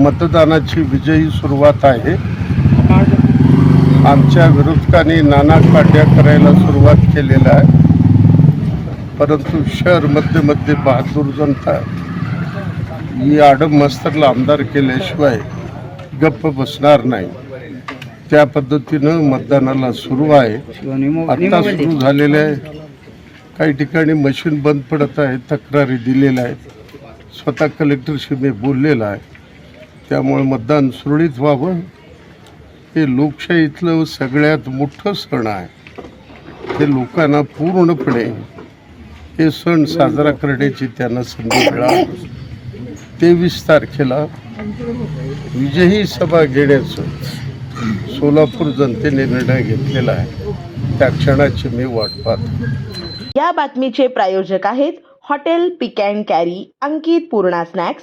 मतदानाची विजयी सुरुवात आहे. आमच्या विरोधकांनी नाना काड्या करायला सुरुवात केलेला आहे. परंतु शहरमध्ये मध्ये बहादूर जनता ही आडम मास्तरला आमदार केल्याशिवाय गप्प बसणार नाही. त्या पद्धतीनं मतदानाला सुरू आहे. आता सुरू झालेलं आहे काही ठिकाणी मशीन बंद पडत आहे तक्रारी दिलेल्या आहेत. स्वतः कलेक्टरशी मी बोललेला आहे. त्यामुळे मतदान सुरळीत व्हावं. हे लोकशाहीतलं सगळ्यात मोठं सण आहे. हे लोकांना पूर्णपणे हे सण साजरा करण्याची त्यांना संधी मिळावी तेवीस तारखेला विजयी सभा घेण्याचं सोलापूर जनतेने निर्णय घेतलेला आहे. त्या क्षणाची मी वाट पाहतो. या बातमीचे प्रायोजक आहेत hotel Pick and Carry Ankit Purna snacks